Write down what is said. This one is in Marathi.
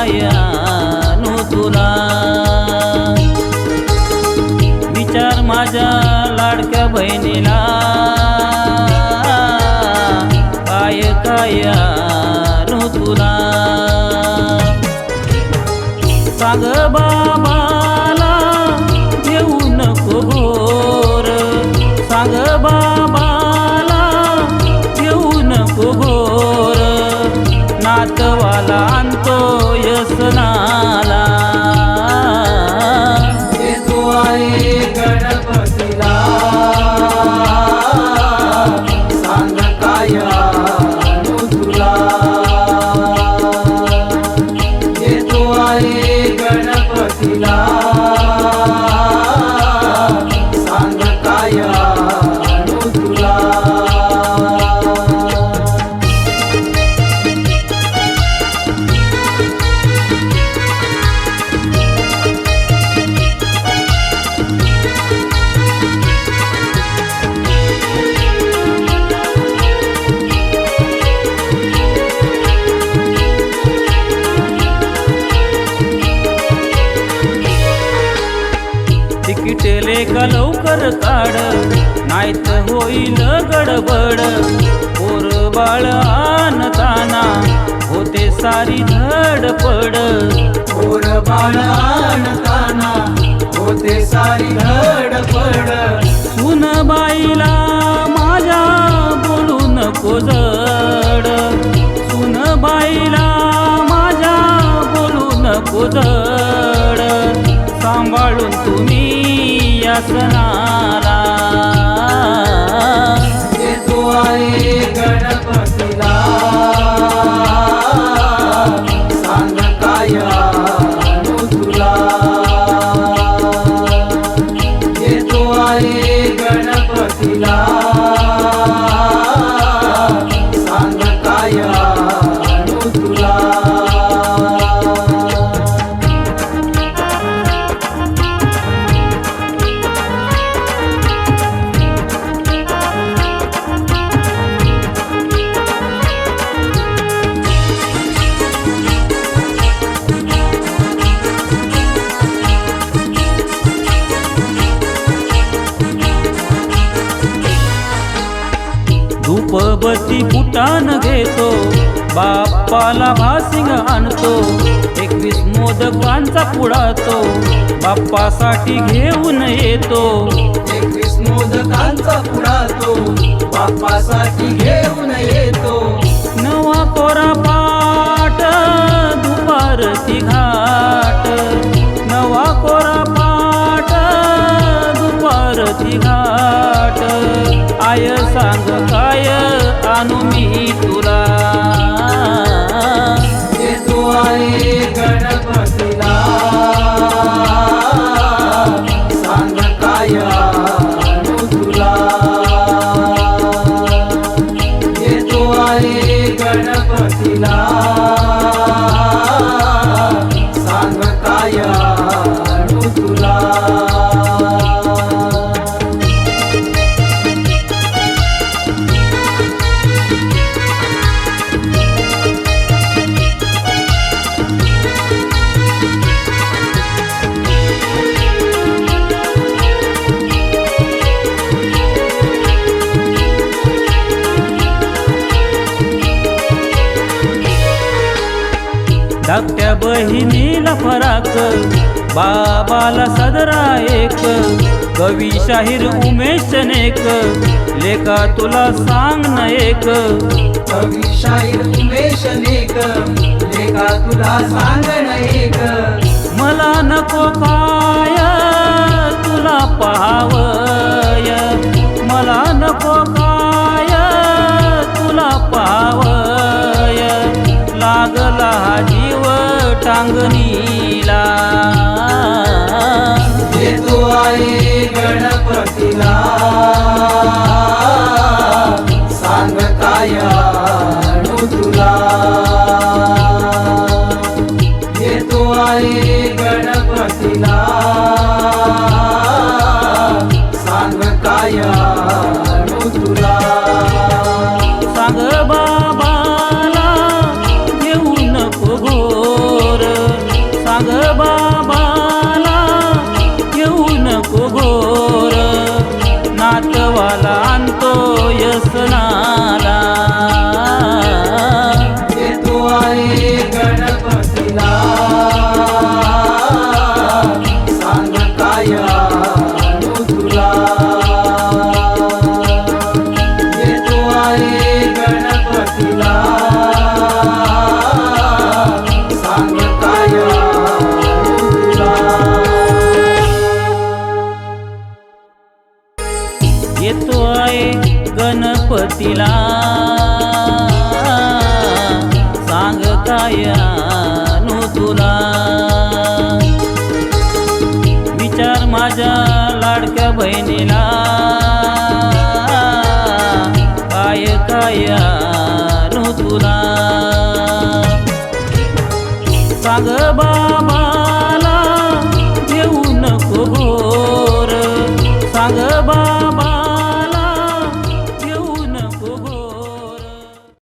मायानु तुला विचार माझ्या लाडक्या बहिणीला. काय कायानु तुला सांग किटेले का लवकर काढ नाहीत होईल गडबड. पोर बाळ आणताना होते सारी धडपड. पोर बाळाणताना होते सारी धडपड. सुन बाईला माझ्या बोलू नको जड सुन बाईला माझ्या बोलू नको जड सांभाळून तुम्ही यासनाला येतो आहे गणपतीला. सांग तुला आहे गणपतीला. सोबती फुटान घेतो. बाप्पाला भासिंग आणतो. एकवीस मोदकांचा पुडा तो बाप्पासाठी घेऊन येतो. एकवीस मोदकांचा पुडा तो बाप्पासाठी घेऊन येतो. ನಾನು ಮೀತು धाकट्या बहिणीला फराक. बाबाला सदरा एक. कवी शाहीर उमेश नेक. लेका तुला सांग न एक. कवी शाहीर उमेश नेक. लेखा तुला सांगण एक. जीव टांगणीला. येतो आहे गणपतीला. सांगताया तुला. शान्तो यसनाला 咋个办？